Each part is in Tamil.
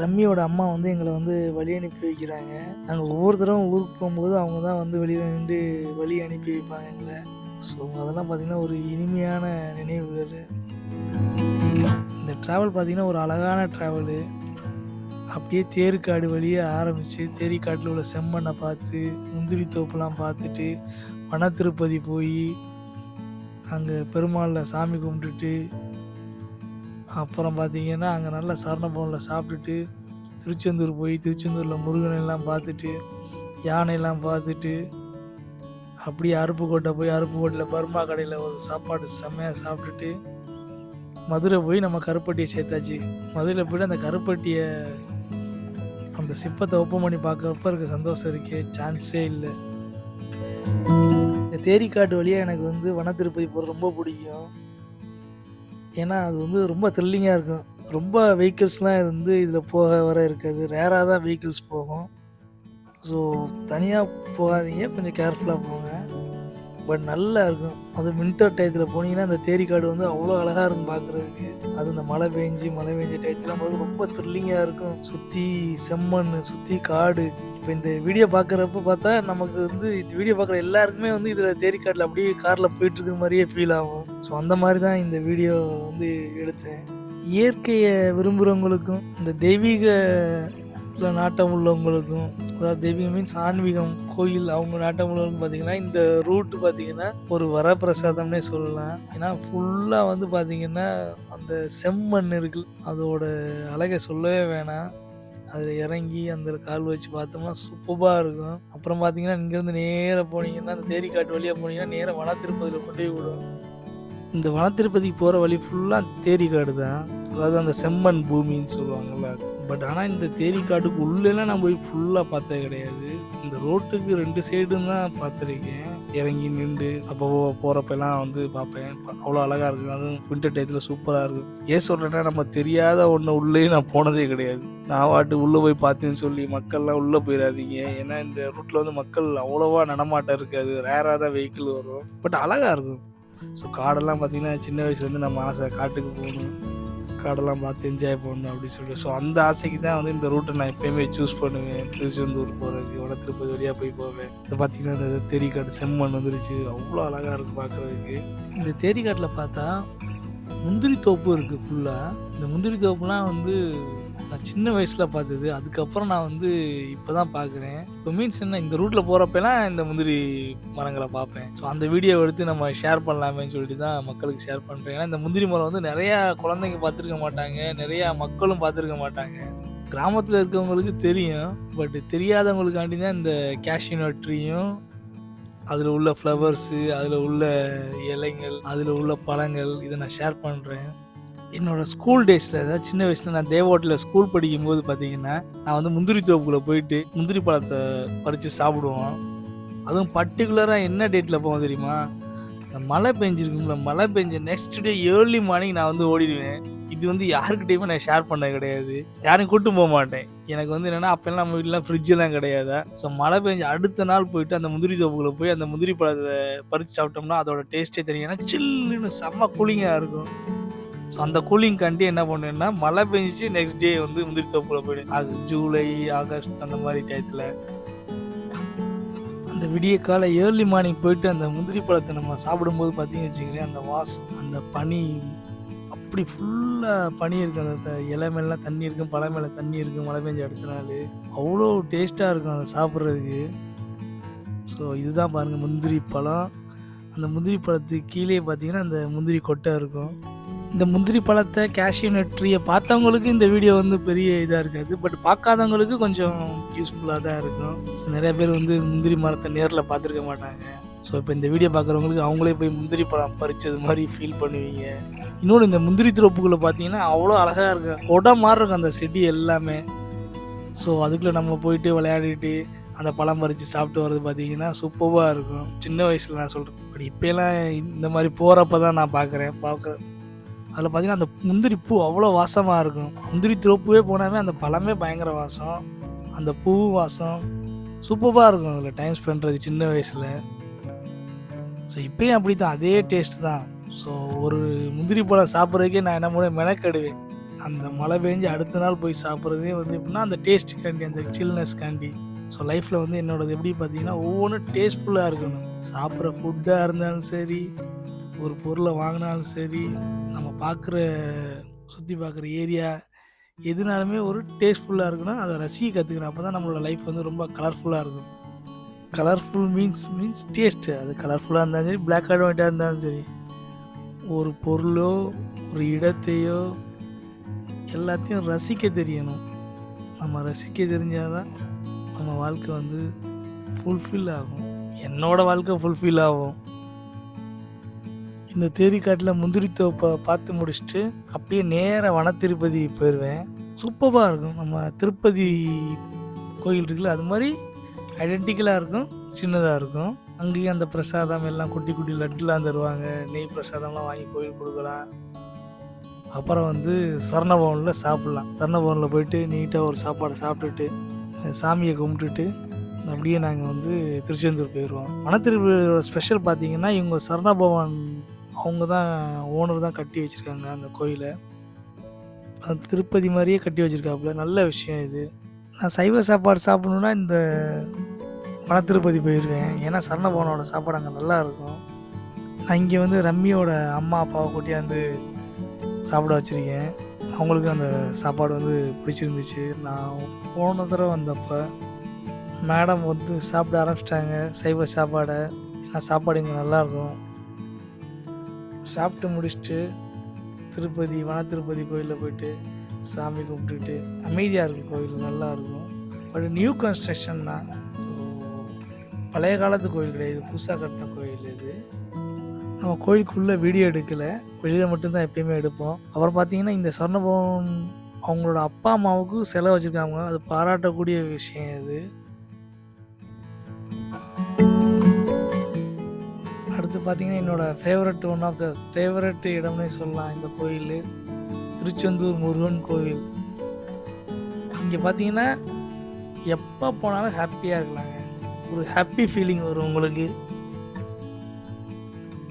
ரம்மியோட அம்மா வந்து எங்களை வந்து வழி அனுப்பி வைக்கிறாங்க. நாங்கள் ஒவ்வொரு தடவை ஊருக்கு போகும்போது அவங்க தான் வந்து வெளியில் நின்று வழி அனுப்பி வைப்பாங்க எங்களை. ஸோ அதெல்லாம் பார்த்திங்கன்னா ஒரு இனிமையான நினைவுகள் இந்த ட்ராவல் பார்த்திங்கன்னா ஒரு அழகான ட்ராவலு அப்படியே தேருக்காடு வழியே ஆரம்பித்து தேரிக்காட்டில் உள்ள செம்மண்ணை பார்த்து முந்திரி தோப்புலாம் பார்த்துட்டு வனத்திருப்பதி போய் அங்கே பெருமாளில் சாமி கும்பிட்டுட்டு அப்புறம் பார்த்தீங்கன்னா அங்கே நல்லா சரணபவனில் சாப்பிட்டுட்டு திருச்செந்தூர் போய் திருச்செந்தூரில் முருகன் எல்லாம் பார்த்துட்டு யானையெல்லாம் பார்த்துட்டு அப்படியே அருப்புக்கோட்டை போய் அருப்புக்கோட்டையில் பர்மா கடையில் ஒரு சாப்பாடு செம்மையாக சாப்பிட்டுட்டு மதுரை போய் நம்ம கருப்பட்டியை சேர்த்தாச்சு. மதுரையில் போய்ட்டு அந்த கருப்பட்டியை அந்த சிப்பத்தை ஓப்பன் பண்ணி பார்க்குறப்ப இருக்க சந்தோஷம் இருக்கே சான்ஸே இல்லை. இந்த தேரிக்காட்டு வழியாக எனக்கு வந்து வனத்திருப்பதி போகிறது ரொம்ப பிடிக்கும். ஏன்னா அது வந்து ரொம்ப த்ரில்லிங்காக இருக்கும். ரொம்ப வெஹிக்கிள்ஸ்லாம் வந்து இதில் போக வர இருக்காது. ரேராக தான் வெஹிக்கிள்ஸ் போகும். ஸோ தனியாக போகாதீங்க. கொஞ்சம் கேர்ஃபுல்லாக போங்க. பட் நல்லா இருக்கும். அது வின்டர் டயத்தில் போனீங்கன்னா அந்த தேரிக்காடு வந்து அவ்வளோ அழகாக இருக்கும் பார்க்குறதுக்கு அது இந்த மழை பெஞ்சு மழை பெஞ்ச டயத்தில் போது ரொம்ப த்ரில்லிங்காக இருக்கும். சுற்றி செம்மண் சுற்றி காடு. இப்போ இந்த வீடியோ பார்க்குறப்ப பார்த்தா நமக்கு வந்து இந்த வீடியோ பார்க்குற எல்லாருக்குமே வந்து இதில் தேரிக்காட்டில் அப்படியே காரில் போயிட்டுருக்க மாதிரியே ஃபீல் ஆகும். ஸோ அந்த மாதிரி தான் இந்த வீடியோ வந்து எடுத்தேன். இயற்கையை விரும்புகிறவங்களுக்கும் இந்த தெய்வீக நாட்டம் உள்ளவங்களுக்கும் அதாவது தெய்வீகம் மீன்ஸ் ஆன்மீகம் கோயில் அவங்க நாட்டை முழுவதும் பார்த்தீங்கன்னா இந்த ரூட் பார்த்தீங்கன்னா ஒரு வரப்பிரசாதம்னே சொல்லலாம். ஏன்னா ஃபுல்லாக வந்து பார்த்தீங்கன்னா அந்த செம்மண் இருக்கு. அதோட அழகை சொல்லவே வேணாம். அதில் இறங்கி அந்த கால் வச்சு பார்த்தோம்னா சூப்பராக இருக்கும். அப்புறம் பார்த்தீங்கன்னா இங்கேருந்து நேராக போனீங்கன்னா அந்த தேரிக்காட்டு வழியாக போனீங்கன்னா நேராக வன திருப்பதியில் கொண்டு போய் விடும். இந்த வனத்திருப்பதிக்கு போகிற வழி ஃபுல்லாக தேரிக்காடு தான். அதாவது அந்த செம்மண் பூமின்னு சொல்லுவாங்கல்ல. பட் ஆனால் இந்த தேரி காட்டுக்கு உள்ளெல்லாம் நான் போய் ஃபுல்லாக பார்த்தது கிடையாது. இந்த ரோட்டுக்கு ரெண்டு சைடும் தான் பார்த்துருக்கேன். இறங்கி நின்று அப்போ போகிறப்பெல்லாம் வந்து பார்ப்பேன். அவ்வளோ அழகாக இருக்கும் அதுவும் வின்டர் டயத்தில் சூப்பராக இருக்கும் ஏன் சொல்கிறேன்னா நம்ம தெரியாத ஒன்று உள்ளே நான் போனதே கிடையாது. நான் வாட்டு உள்ளே போய் பார்த்தேன்னு சொல்லி மக்கள்லாம் உள்ளே போயிடாதீங்க ஏன்னா இந்த ரூட்டில் வந்து மக்கள் அவ்வளோவா நடமாட்டம் இருக்காது. ரேராக தான் வெஹிக்கிள் வரும். பட் அழகாக இருக்கும். ஸோ காடெல்லாம் பார்த்தீங்கன்னா சின்ன வயசுலேருந்து நம்ம ஆசை காட்டுக்கு போகணும். காடெல்லாம் பார்த்து என்ஜாய் பண்ணணும் அப்படின்னு சொல்லிட்டு. ஸோ அந்த ஆசைக்கு தான் வந்து இந்த ரூட்டை நான் எப்பயுமே சூஸ் பண்ணுவேன். திருச்செந்தூர் போகிறதுக்கு வட திருப்பதி வழியாக போய் போவேன். இந்த பார்த்தீங்கன்னா இந்த தேரிக்காடு செம்மண் வந்துருச்சு. அவ்வளோ அழகாக இருக்குது பார்க்குறதுக்கு இந்த தேரிக்காட்டில் பார்த்தா முந்திரி தோப்பு இருக்குது ஃபுல்லாக இந்த முந்திரி தோப்புலாம் வந்து நான் சின்ன வயசில் பார்த்தது. அதுக்கப்புறம் நான் வந்து இப்போ தான் பார்க்குறேன் இப்போ மீன்ஸ் என்ன இந்த ரூட்டில் போகிறப்பெல்லாம் இந்த முந்திரி மரங்களை பார்ப்பேன். ஸோ அந்த வீடியோ எடுத்து நம்ம ஷேர் பண்ணலாமேன்னு சொல்லிட்டு தான் மக்களுக்கு ஷேர் பண்ணுறேன் ஏன்னா இந்த முந்திரி மரம் வந்து நிறையா குழந்தைங்க பார்த்துருக்க மாட்டாங்க. நிறையா மக்களும் பார்த்துருக்க மாட்டாங்க. கிராமத்தில் இருக்கவங்களுக்கு தெரியும். பட் தெரியாதவங்களுக்காண்டி தான் இந்த கேஷ்யூ ட்ரீயும் அதில் உள்ள ஃப்ளவர்ஸு அதில் உள்ள இலைகள் அதில் உள்ள பழங்கள் இதை நான் ஷேர் பண்ணுறேன் என்னோட ஸ்கூல் டேஸில் அதாவது சின்ன வயசில் நான் தேவோட்டில் ஸ்கூல் படிக்கும்போது பார்த்தீங்கன்னா நான் வந்து முந்திரி தோப்புக்குள்ளே போயிட்டு முந்திரி பழத்தை பறித்து சாப்பிடுவோம். அதுவும் பர்டிகுலராக என்ன டேட்டில் போவோம் தெரியுமா? இந்த மழை பெஞ்சிருக்கும்ல மழை பெஞ்ச நெக்ஸ்ட் டே ஏர்லி மார்னிங் நான் வந்து ஓடிடுவேன். இது வந்து யாருக்கிட்டையுமே நான் ஷேர் பண்ண கிடையாது. யாரும் கூட்டு போக மாட்டேன். எனக்கு வந்து என்னென்னா அப்போல்லாம் நம்ம வீட்டில் ஃப்ரிட்ஜெல்லாம் கிடையாது? ஸோ மழை பெஞ்சு அடுத்த நாள் போயிட்டு அந்த முந்திரி தோப்புக்குள்ளே போய் அந்த முந்திரி பழத்தை பறித்து சாப்பிட்டோம்னா அதோட டேஸ்ட்டே தெரியும். ஏன்னா சில்லுன்னு செம்ம கூலிங்காக இருக்கும். ஸோ அந்த கூலிங் கண்டி என்ன பண்ணுவேன்னா மழை பெஞ்சிச்சு நெக்ஸ்ட் டே வந்து முந்திரி தோப்புல போயிடும் அது ஜூலை ஆகஸ்ட் அந்த மாதிரி டயத்தில் அந்த விடிய காலை ஏர்லி மார்னிங் போயிட்டு அந்த முந்திரி பழத்தை நம்ம சாப்பிடும்போது பார்த்தீங்கன்னு வச்சுக்கோங்களேன் அந்த வாஸ் அந்த பனி அப்படி ஃபுல்லாக பனி இருக்கும் அந்த த- இலை மேலாம் தண்ணி இருக்கும் பழம் மேலே தண்ணி இருக்கும் மழை பெஞ்ச அடுத்த நாள். அவ்வளோ டேஸ்ட்டாக இருக்கும் அதை சாப்பிட்றதுக்கு. ஸோ இதுதான் பாருங்கள் முந்திரி பழம். அந்த முந்திரி பழத்துக்கு கீழே பார்த்தீங்கன்னா அந்த முந்திரி கொட்டை இருக்கும். இந்த முந்திரி பழத்தை கேஷ்யூ நெட்ரியை பார்த்தவங்களுக்கு இந்த வீடியோ வந்து பெரிய இதாக இருக்காது. பட் பார்க்காதவங்களுக்கு கொஞ்சம் யூஸ்ஃபுல்லாக தான் இருக்கும். ஸோ நிறைய பேர் வந்து முந்திரி மரத்தை நேரில் பார்த்துருக்க மாட்டாங்க. ஸோ இப்போ இந்த வீடியோ பார்க்குறவங்களுக்கு அவங்களே போய் முந்திரி பழம் பறித்தது மாதிரி ஃபீல் பண்ணுவீங்க. இன்னொன்று இந்த முந்திரி தோப்புக்குள்ளே பார்த்தீங்கன்னா அவ்வளோ அழகாக இருக்கும். கொடை மாதிரி இருக்கும் அந்த செடி எல்லாமே. ஸோ அதுக்குள்ளே நம்ம போயிட்டு விளையாடிட்டு அந்த பழம் பறித்து சாப்பிட்டு வர்றது பார்த்தீங்கன்னா சூப்பராக இருக்கும். சின்ன வயசில் நான் சொல்கிறேன் பட் இப்போலாம் இந்த மாதிரி போகிறப்ப தான் நான் பார்க்குறேன். பார்க்க அதில் பார்த்தீங்கன்னா அந்த முந்திரி பூ அவ்வளோ வாசமாக இருக்கும். முந்திரி தோப்புவே போனாவே அந்த பழமே பயங்கர வாசம். அந்த பூ வாசம். சூப்பராக இருக்கும் அதில் டைம் ஸ்பெண்ட் பண்ணுறது சின்ன வயசில். ஸோ இப்போயும் அப்படி தான் அதே டேஸ்ட் தான். ஸோ ஒரு முந்திரி பழம் சாப்பிட்றதுக்கே நான் என்ன பண்ண மெனக்கெடுவேன். அந்த மழை பெஞ்சு அடுத்த நாள் போய் சாப்பிட்றதே வந்து எப்படின்னா அந்த டேஸ்ட்டுக்காண்டி அந்த சில்னஸ்க்காண்டி ஸோ லைஃப்பில் வந்து என்னோடது எப்படி பார்த்தீங்கன்னா ஒவ்வொன்றும் டேஸ்ட்ஃபுல்லாக இருக்கணும். சாப்பிட்ற ஃபுட்டாக இருந்தாலும் சரி ஒரு பொருளை வாங்கினாலும் சரி நம்ம பார்க்குற சுற்றி பார்க்குற ஏரியா எதுனாலுமே ஒரு டேஸ்ட்ஃபுல்லாக இருக்குன்னா அதை ரசிக்க கற்றுக்கணும் அப்போ தான் நம்மளோட லைஃப் வந்து ரொம்ப கலர்ஃபுல்லாக இருக்கும். கலர்ஃபுல் மீன்ஸ் மீன்ஸ் டேஸ்ட்டு அது கலர்ஃபுல்லாக இருந்தாலும் சரி பிளாக் அண்ட் ஒயிட்டாக இருந்தாலும் சரி ஒரு பொருளோ ஒரு இடத்தையோ எல்லாத்தையும் ரசிக்க தெரியணும். நம்ம ரசிக்க தெரிஞ்சால் தான் நம்ம வாழ்க்கை வந்து ஃபுல்ஃபில் ஆகும். என்னோடய வாழ்க்கை ஃபுல்ஃபில் ஆகும். இந்த தேரிக்காட்டில் முந்திரி தோப்பை பார்த்து முடிச்சுட்டு அப்படியே நேராக வனத்திருப்பதி போயிடுவேன் சூப்பராக இருக்கும். நம்ம திருப்பதி கோயில் இருக்குல்ல அது மாதிரி ஐடென்டிக்கலாக இருக்கும் சின்னதாக இருக்கும். அங்கேயும் அந்த பிரசாதம் எல்லாம் குட்டி குட்டி லட்டுலாம் தருவாங்க. நெய் பிரசாதம்லாம் வாங்கி கோயில் கொடுக்கலாம். அப்புறம் வந்து சரணபவனில் சாப்பிட்லாம். சரணபவனில் போயிட்டு நீட்டாக ஒரு சாப்பாடை சாப்பிட்டுட்டு சாமியை கும்பிட்டுட்டு அப்படியே நாங்கள் வந்து திருச்செந்தூர் போயிடுவோம் வனத்திருப்பதியோட ஸ்பெஷல் பார்த்தீங்கன்னா இவங்க சரணபவன் அவங்க தான் ஓனர் தான் கட்டி வச்சுருக்காங்க அந்த கோயிலை. அது திருப்பதி மாதிரியே கட்டி வச்சுருக்காப்புல. நல்ல விஷயம் இது. நான் சைவ சாப்பாடு சாப்பிட்ணுன்னா இந்த வனத்திருப்பதி போயிருவேன். ஏன்னா சரணபவனோட சாப்பாடு அங்கே நல்லா இருக்கும். நான் இங்கே வந்து ரம்மியோட அம்மா அப்பாவை கூட்டியாந்து சாப்பிட வச்சுருக்கேன். அவங்களுக்கு அந்த சாப்பாடு வந்து பிடிச்சிருந்துச்சு. நான் போன தடவை வந்தப்போ மேடம் வந்து சாப்பிட ஆரம்பிச்சிட்டாங்க. சைவ சாப்பாடை. ஏன்னா சாப்பாடு இங்கே நல்லாயிருக்கும் சாப்பிட்டு முடிச்சுட்டு திருப்பதி வன திருப்பதி கோயிலில் போயிட்டு சாமி கும்பிட்டுட்டு அமைதியாக இருக்கும் கோயில் நல்லா இருக்கும். பட் நியூ கன்ஸ்ட்ரக்ஷன் தான் பழைய காலத்து கோயில் கிடையாது. புதுசாக கட்டின கோயில் இது. நம்ம கோயிலுக்குள்ளே வீடியோ எடுக்கலை. வெளியில் மட்டும்தான் எப்பயுமே எடுப்போம். அப்புறம் பார்த்தீங்கன்னா இந்த சொர்ணபவன் அவங்களோட அப்பா அம்மாவுக்கு செலவு வச்சுருக்காங்க. அது பாராட்டக்கூடிய விஷயம் இது. பார்த்தீங்கன்னா என்னோட favourite one of the favourite இடம்னே சொல்லலாம். இந்த கோயில் திருச்செந்தூர் முருகன் கோவில். இங்கே பார்த்தீங்கன்னா எப்போ போனாலும் ஹாப்பியாக இருக்கலாங்க. ஒரு ஹாப்பி ஃபீலிங் வரும் உங்களுக்கு.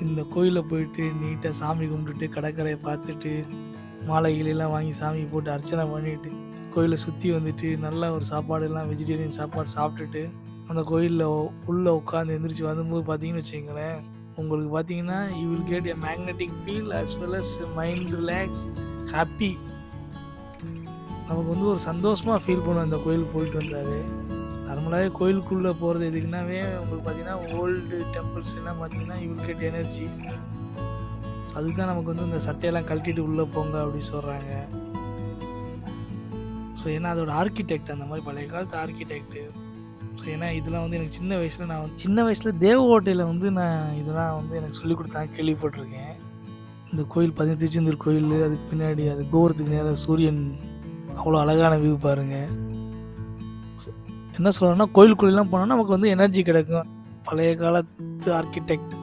இந்த கோயிலில் போயிட்டு நீட்டாக சாமி கும்பிட்டுட்டு கடற்கரையை பார்த்துட்டு மாலைகளெல்லாம் வாங்கி சாமி போட்டு அர்ச்சனை பண்ணிட்டு கோயிலை சுற்றி வந்துட்டு நல்லா ஒரு சாப்பாடு எல்லாம் வெஜிடேரியன் சாப்பாடு சாப்பிட்டுட்டு அந்த கோயிலில் உள்ளே உட்காந்து எந்திரிச்சு வரும்போது பார்த்தீங்கன்னு வச்சுங்களேன் உங்களுக்கு பார்த்தீங்கன்னா you will get a magnetic feel as well as mind relax happy நமக்கு வந்து ஒரு சந்தோஷமாக ஃபீல் பண்ணும் அந்த கோயிலுக்கு போயிட்டு வந்தாவே. நார்மலாகவே கோயிலுக்குள்ளே போகிறது எதுக்குன்னாவே உங்களுக்கு பார்த்தீங்கன்னா ஓல்டு டெம்பிள்ஸ் எல்லாம் பார்த்தீங்கன்னா யூ வில் கெட் எனர்ஜி அதுக்கு தான் நமக்கு வந்து இந்த சட்டையெல்லாம் கழட்டிட்டு உள்ளே போங்க அப்படி சொல்கிறாங்க ஸோ ஏன்னா அதோட ஆர்கிடெக்ட் அந்த மாதிரி பழைய காலத்து ஆர்கிடெக்ட்டு ஸோ ஏன்னா இதெல்லாம் வந்து எனக்கு சின்ன வயசில் நான் வந்து சின்ன வயசில் தேவகோட்டையில் வந்து நான் இதெல்லாம் வந்து எனக்கு சொல்லி கொடுத்தாங்க கேள்விப்பட்டிருக்கேன். இந்த கோயில் பார்த்தீங்கன்னா திருச்செந்தூர் கோயில் அதுக்கு பின்னாடி அது கோபுரத்துக்கு நேராக சூரியன் அவ்வளோ அழகான வியூ பாருங்கள் என்ன சொல்கிறேன்னா கோயிலுக்குள்ளெலாம் போனால் நமக்கு வந்து எனர்ஜி கிடைக்கும். பழைய காலத்து ஆர்கிடெக்ட்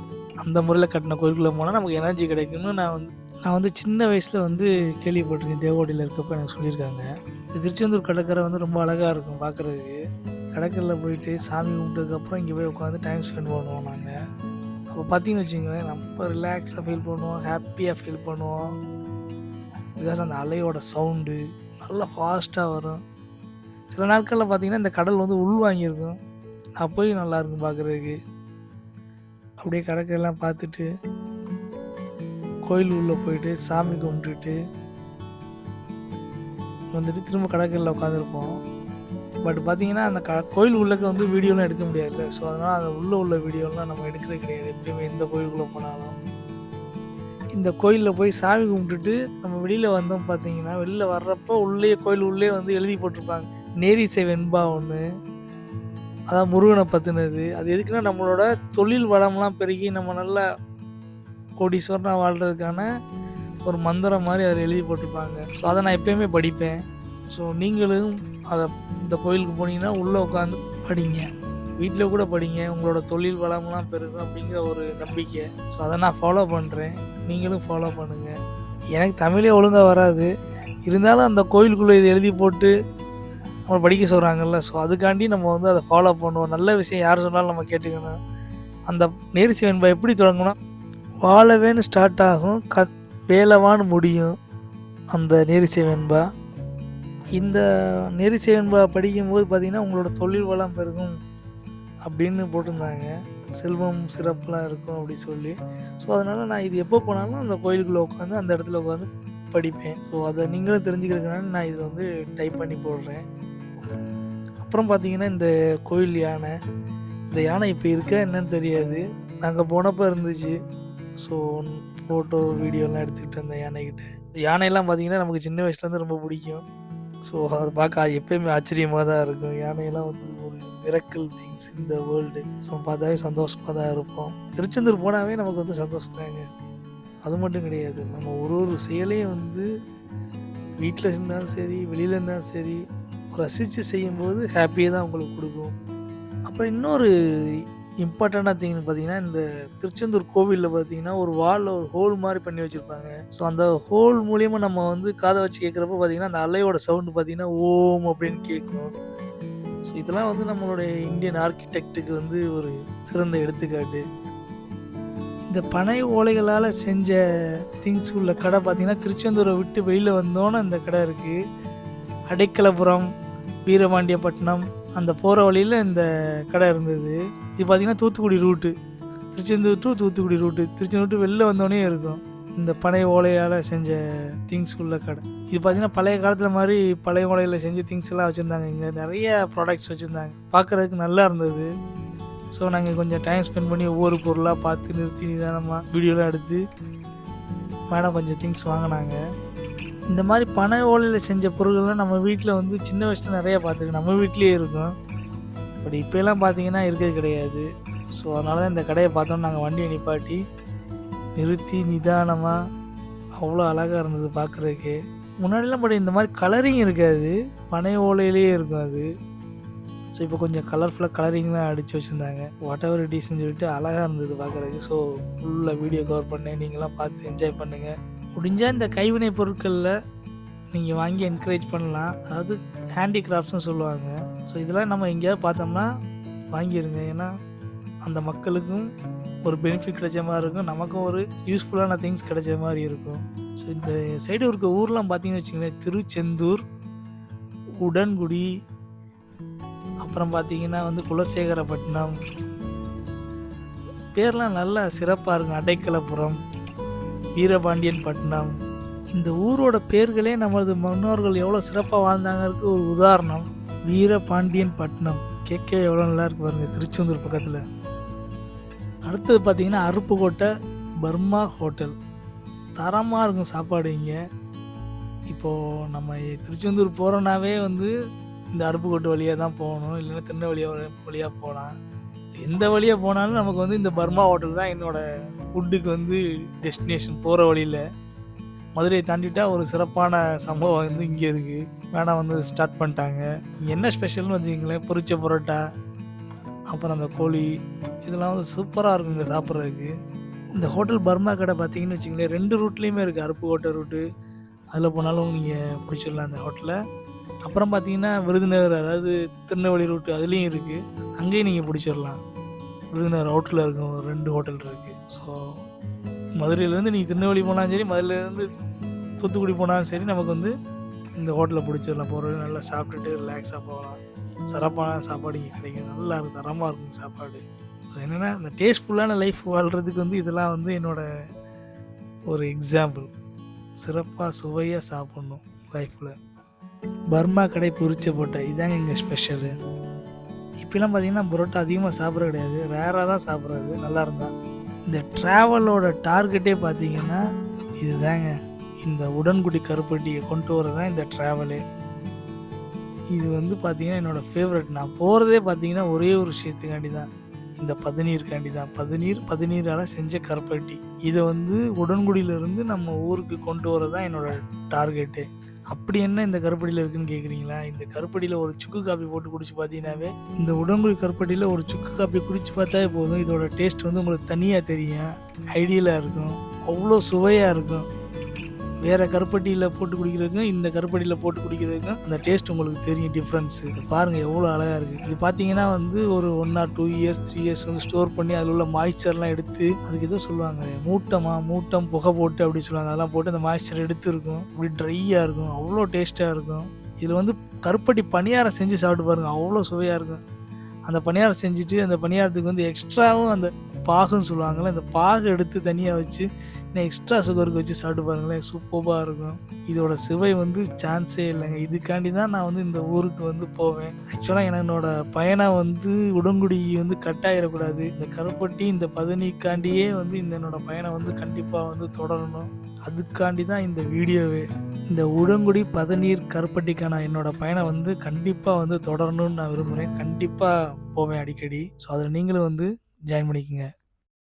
அந்த முறையில் கட்டின கோயிலுக்குள்ளே போனால் நமக்கு எனர்ஜி கிடைக்கும்னு நான் வந்து நான் வந்து சின்ன வயசில் வந்து கேள்விப்பட்டிருக்கேன். தேவோட்டையில் இருக்கப்போ எனக்கு சொல்லியிருக்காங்க. இந்த திருச்செந்தூர் கடற்கரை வந்து ரொம்ப அழகாக இருக்கும் பார்க்குறதுக்கு கடற்கரையில் போயிட்டு சாமி கும்பிட்டதுக்கப்புறம் இங்கே போய் உட்காந்து டைம் ஸ்பெண்ட் பண்ணுவோம் நாங்கள் அப்போ பார்த்தீங்கன்னு வச்சுங்களேன் நம்ம ரிலாக்ஸாக ஃபீல் பண்ணுவோம் ஹாப்பியாக ஃபீல் பண்ணுவோம். பிகாஸ் அந்த அலையோட சவுண்டு நல்லா ஃபாஸ்ட்டாக வரும். சில நாட்களில் பார்த்தீங்கன்னா இந்த கடல் வந்து உள்வாங்கியிருக்கும் அப்போயும் நல்லாயிருக்கும் பார்க்குறதுக்கு அப்படியே கடற்கரையெல்லாம் பார்த்துட்டு கோயில் உள்ளே போயிட்டு சாமி கும்பிட்டுட்டு வந்துட்டு திரும்ப கடற்கரையில் உட்காந்துருப்போம் பட் பார்த்தீங்கன்னா அந்த க கோயில் உள்ளக்க வந்து வீடியோலாம் எடுக்க முடியாதுல்ல. ஸோ அதனால் அந்த உள்ளே உள்ள வீடியோலாம் நம்ம எடுக்கிறது கிடையாது. எப்பயுமே எந்த கோயிலுக்குள்ளே போனாலும். இந்த கோயிலில் போய் சாமி கும்பிட்டுட்டு நம்ம வெளியில் வந்தோம் பார்த்தீங்கன்னா வெளியில் வர்றப்போ உள்ளே கோயில் உள்ளே வந்து எழுதி போட்டிருப்பாங்க. நேரிசை வெண்பா ஒன்று அதான் முருகனை பற்றினது அது எதுக்குன்னா நம்மளோட தொழில் வளம்லாம் பெருகி நம்ம நல்லா கோடீஸ்வரனாக வாழ்கிறதுக்கான ஒரு மந்திரம் மாதிரி அதில் எழுதி போட்டிருப்பாங்க. ஸோ அதை நான் எப்பயுமே படிப்பேன். ஸோ நீங்களும் அதை இந்த கோயிலுக்கு போனீங்கன்னா உள்ளே உட்காந்து படிங்க. வீட்டில் கூட படிங்க. உங்களோட தொழில் வளம்லாம் பெருகும் அப்படிங்கிற ஒரு நம்பிக்கை. ஸோ அதை நான் ஃபாலோ பண்ணுறேன் நீங்களும் ஃபாலோ பண்ணுங்கள் எனக்கு தமிழே ஒழுங்காக வராது. இருந்தாலும் அந்த கோயிலுக்குள்ளே இதை எழுதி போட்டு நம்ம படிக்க சொல்கிறாங்கல்ல ஸோ அதுக்காண்டி நம்ம வந்து அதை ஃபாலோ பண்ணுவோம். நல்ல விஷயம் யார் சொன்னாலும் நம்ம கேட்டுக்கணும். அந்த நேர்ச்சி வெண்பா எப்படி தொடங்கணும் வாழவேன்னு ஸ்டார்ட் ஆகும் க வேலவான்னு முடியும். அந்த நேரிசை வெண்பா இந்த நேரிசை வெண்பா படிக்கும்போது பார்த்திங்கன்னா உங்களோட தொழில் வளம் பெருகும் அப்படின்னு போட்டிருந்தாங்க. செல்வம் சிறப்புலாம் இருக்கும் அப்படி சொல்லி. ஸோ அதனால் நான் இது எப்போ போனாலும் அந்த கோயிலுக்குள்ளே உட்காந்து அந்த இடத்துல உட்காந்து படிப்பேன். ஸோ அதை நீங்களும் தெரிஞ்சுக்கிறதுனால நான் இதை வந்து டைப் பண்ணி போடுறேன். அப்புறம் பார்த்தீங்கன்னா இந்த கோயில் யானை. இந்த யானை இப்போ இருக்கா என்னன்னு தெரியாது. நாங்கள் போனப்போ இருந்துச்சு. ஸோ ஃபோட்டோ வீடியோலாம் எடுத்துக்கிட்டு அந்த யானைக்கிட்ட யானையெல்லாம் பார்த்தீங்கன்னா நமக்கு சின்ன வயசுலேருந்து ரொம்ப பிடிக்கும். ஸோ அதை பார்க்க எப்பயுமே ஆச்சரியமாக தான் இருக்கும். யானையெல்லாம் வந்து ஒரு மிரக்கல் திங்ஸ் இந்த வேர்ல்டு ஸோ பார்த்தாவே சந்தோஷமாக தான் இருப்போம். திருச்செந்தூர் போனாவே நமக்கு வந்து சந்தோஷம் தாங்க. அது மட்டும் கிடையாது. நம்ம ஒரு ஒரு செயலையும் வந்து வீட்டில் இருந்தாலும் சரி வெளியில் இருந்தாலும் சரி ரசித்து செய்யும்போது ஹாப்பியாக தான் உங்களுக்கு கொடுக்கும். அப்புறம் இன்னொரு இம்பார்ட்டண்ட்டாக திங்னு பார்த்தீங்கன்னா இந்த திருச்செந்தூர் கோவிலில் பார்த்தீங்கன்னா ஒரு வாலில் ஒரு ஹோல் மாதிரி பண்ணி வச்சுருப்பாங்க. ஸோ அந்த ஹோல் மூலியமாக நம்ம வந்து காதை வச்சு கேட்குறப்ப பார்த்தீங்கன்னா அந்த அலையோட சவுண்டு பார்த்தீங்கன்னா ஓம் அப்படின்னு கேட்கும் ஸோ இதெல்லாம் வந்து நம்மளுடைய இந்தியன் ஆர்கிடெக்டுக்கு வந்து ஒரு சிறந்த எடுத்துக்காட்டு. இந்த பனை ஓலைகளால் செஞ்ச திங்ஸ் உள்ள கடை பார்த்தீங்கன்னா திருச்செந்தூரை விட்டு வெளியில் வந்தோன்னே இந்த கடை இருக்குது அடைக்கலபுரம் வீரபாண்டியப்பட்டினம் அந்த போகிற வழியில் இந்த கடை இருந்தது. இது பார்த்தீங்கன்னா Thoothukudi route. Tiruchendur to Thoothukudi route. Tiruchendur to வெளில வந்தோடனே இருக்கும். இந்த பனை ஓலையால் செஞ்ச திங்ஸ் உள்ள கடை. இது பார்த்தீங்கன்னா பழைய காலத்தில் மாதிரி பழைய ஓலையில் செஞ்ச திங்ஸ் எல்லாம் வச்சுருந்தாங்க. இங்கே நிறைய ப்ராடக்ட்ஸ் வச்சுருந்தாங்க. பார்க்குறதுக்கு நல்லா இருந்தது. ஸோ நாங்கள் கொஞ்சம் டைம் ஸ்பெண்ட் பண்ணி ஒவ்வொரு பொருளாக பார்த்து நிறுத்தி நிதானமாக வீடியோலாம் எடுத்து மேடம் கொஞ்சம் திங்ஸ் வாங்கினாங்க. இந்த மாதிரி பனை ஓலையில் செஞ்ச பொருள்கள்லாம் நம்ம வீட்டில் வந்து சின்ன வயசில் நிறையா பார்த்துருக்கோம். நம்ம வீட்லேயே இருக்கும். பட் இப்போலாம் பார்த்தீங்கன்னா இருக்கிறது கிடையாது. ஸோ அதனால தான் இந்த கடையை பார்த்தோம் நாங்கள் வண்டியை நிப்பாட்டி நிறுத்தி நிதானமாக அவ்வளோ அழகாக இருந்தது பார்க்குறதுக்கு. முன்னாடிலாம் பட் இந்த மாதிரி கலரிங் இருக்காது. பனை ஓலையிலேயே இருக்கும் அது. ஸோ இப்போ கொஞ்சம் கலர்ஃபுல்லாக கலரிங்லாம் அடித்து வச்சுருந்தாங்க. வாட் எவர் இட் சொல்லிட்டு அழகாக இருந்தது பார்க்குறதுக்கு. ஸோ ஃபுல்லாக வீடியோ கவர் பண்ணேன். நீங்களாம் பார்த்து என்ஜாய் பண்ணுங்கள் முடிஞ்சால் இந்த கைவினை பொருட்களில் நீங்கள் வாங்கி என்கரேஜ் பண்ணலாம். அதாவது ஹேண்டிகிராஃப்ட்ஸ்னு சொல்லுவாங்க. ஸோ இதெல்லாம் நம்ம எங்கேயாவது பார்த்தோம்னா வாங்கிடுங்க ஏன்னா அந்த மக்களுக்கும் ஒரு பெனிஃபிட் கிடைச்ச மாதிரி இருக்கும். நமக்கும் ஒரு யூஸ்ஃபுல்லான திங்ஸ் கிடைச்ச மாதிரி இருக்கும். ஸோ இந்த சைடு இருக்க ஊர்லாம் பார்த்தீங்கன்னு வச்சுங்களேன் திருச்செந்தூர் உடன்குடி அப்புறம் பார்த்தீங்கன்னா வந்து குலசேகரப்பட்டினம். பேர்லாம் நல்லா சிறப்பாக இருக்கும். அடைக்கலபுரம் வீரபாண்டியன் பட்டினம். இந்த ஊரோட பேர்களே நமது முன்னோர்கள் எவ்வளோ சிறப்பாக வாழ்ந்தாங்க ஒரு உதாரணம். வீரபாண்டியன் பட்டினம் கேட்க எவ்வளோ நல்லா இருக்கு பாருங்க திருச்செந்தூர் பக்கத்தில். அடுத்தது பார்த்தீங்கன்னா அருப்புக்கோட்டை பர்மா ஹோட்டல். தரமாக இருக்கும் சாப்பாடு இங்கே. இப்போது நம்ம திருச்செந்தூர் போகிறோன்னாவே வந்து இந்த அருப்புக்கோட்டை வழியாக தான் போகணும். இல்லைன்னா திருநெல்வேலியாக வழியாக போகலாம். எந்த வழியாக போனாலும் நமக்கு வந்து இந்த பர்மா ஹோட்டல் தான் என்னோட ஃபுட்டுக்கு வந்து டெஸ்டினேஷன் போகிற வழியில். மதுரையை தாண்டிட்டா ஒரு சிறப்பான சம்பவம் வந்து இங்கே இருக்குது வேணாம் வந்து ஸ்டார்ட் பண்ணிட்டாங்க. என்ன ஸ்பெஷல்னு வச்சுக்கிங்களேன் பொரிச்ச பரோட்டா அப்புறம் அந்த கோழி இதெல்லாம் வந்து சூப்பராக இருக்கும் இங்கே சாப்பிட்றதுக்கு. இந்த ஹோட்டல் பர்மா கடை பார்த்தீங்கன்னு வச்சுங்களேன் ரெண்டு ரூட்லேயுமே இருக்குது அருப்பு ஹோட்டல் ரூட்டு அதில் போனாலும் நீங்கள் பிடிச்சிடலாம் அந்த ஹோட்டலை. அப்புறம் பார்த்தீங்கன்னா விருதுநகர் அதாவது திருநெல்வேலி ரூட்டு அதுலேயும் இருக்குது அங்கேயும் நீங்கள் பிடிச்சிடலாம். விருதுநகர் அவுட்டில் இருக்கும் ஒரு ரெண்டு ஹோட்டல் இருக்குது ஸோ மதுரையிலேருந்து நீ திருநெல்வேலி போனாலும் சரி மதுரையிலேருந்து தூத்துக்குடி போனாலும் சரி நமக்கு வந்து இந்த ஹோட்டலில் பிடிச்சிடலாம். போகிற நல்லா சாப்பிட்டுட்டு ரிலாக்ஸாக போகலாம். சிறப்பான சாப்பாடு இங்கே கிடைக்கும். நல்லா இருக்கும் தரமாக இருக்கும் சாப்பாடு. என்னென்னா இந்த டேஸ்ட்ஃபுல்லான லைஃப் வாழ்கிறதுக்கு வந்து இதெல்லாம் வந்து என்னோடய ஒரு எக்ஸாம்பிள் சிறப்பாக சுவையாக சாப்பிட்ணும் லைஃப்பில் பர்மா கடை பொரிச்ச போட்டை இதாங்க இங்கே ஸ்பெஷலு இப்போலாம் பார்த்தீங்கன்னா பரோட்டா அதிகமாக சாப்பிட்ற கிடையாது. ரேராக தான் சாப்பிட்றது. நல்லா இருந்தால் இந்த ட்ராவலோட டார்கெட்டே பார்த்தீங்கன்னா இதுதாங்க. இந்த உடன்குடி கருப்பட்டியை கொண்டு வர தான் இந்த ட்ராவலு இது வந்து பார்த்தீங்கன்னா என்னோடய ஃபேவரட் நான் போகிறதே பார்த்தீங்கன்னா ஒரே ஒரு விஷயத்துக்காண்டி தான் இந்த பதநீருக்காண்டி தான் பதநீர் பதநீரால் செஞ்ச கருப்பட்டி. இதை வந்து உடன்குடியிலேருந்து நம்ம ஊருக்கு கொண்டு வர தான் என்னோட டார்கெட்டு அப்படி என்ன இந்த கருப்படியில் இருக்குன்னு கேட்குறீங்களா இந்த கருப்படியில் ஒரு சுக்கு காப்பி போட்டு குடிச்சு பார்த்தீங்கன்னாவே இந்த உடம்புல கருப்படியில் ஒரு சுக்கு காப்பி குடிச்சு பார்த்தாவே போதும். இதோட டேஸ்ட் வந்து உங்களுக்கு தனியாக தெரியும். ஐடியலாக இருக்கும். அவ்வளோ சுவையாக இருக்கும். வேறு கருப்பட்டியில் போட்டு குடிக்கிறதுக்கும் இந்த கருப்பட்டியில் போட்டு குடிக்கிறதுக்கும் அந்த டேஸ்ட் உங்களுக்கு தெரியும் டிஃப்ரென்ஸு இது பாருங்கள் எவ்வளோ அழகாக இருக்குது இது பார்த்தீங்கன்னா வந்து ஒரு one or two years three years வந்து ஸ்டோர் பண்ணி அதில் உள்ள மாய்ச்சர்லாம் எடுத்து அதுக்கு ஏதோ சொல்லுவாங்க மூட்டமாக மூட்டம் புகை போட்டு அப்படி சொல்லுவாங்க. அதெல்லாம் போட்டு அந்த மாய்ச்சர் எடுத்து இருக்கும். அப்படி ட்ரையாக இருக்கும். அவ்வளோ டேஸ்ட்டாக இருக்கும். இதில் வந்து கருப்பட்டி பணியாரம் செஞ்சு சாப்பிட்டு பாருங்கள் அவ்வளோ சுவையாக இருக்கும். அந்த பணியாரம் செஞ்சுட்டு அந்த பணியாரத்துக்கு வந்து எக்ஸ்ட்ராவும் அந்த பாகுன்னு சொல்லுவாங்கள்ல இந்த பாகு எடுத்து தனியாக வச்சு இன்னும் எக்ஸ்ட்ரா சுகருக்கு வச்சு சாப்பிட்டு பாருங்களேன் சூப்பராக இருக்கும். இதோட சுவை வந்து சான்ஸே இல்லைங்க. இதுக்காண்டி தான் நான் வந்து இந்த ஊருக்கு வந்து போவேன். ஆக்சுவலாக என்னோட பயணம் வந்து உடங்குடி வந்து கட்டாயிடக்கூடாது இந்த கருப்பட்டி இந்த பதனிக்காண்டியே வந்து இந்த என்னோட பயணம் வந்து கண்டிப்பாக வந்து தொடரணும். அதுக்காண்டி தான் இந்த வீடியோவே. இந்த உடங்குடி பதநீர் கருப்பட்டிக்கான என்னோட பயணம் வந்து கண்டிப்பாக வந்து தொடரணும்னு நான் விரும்புகிறேன் கண்டிப்பாக போவேன் அடிக்கடி. ஸோ அதில் நீங்களும் வந்து ஜாயின் பண்ணிக்கோங்க.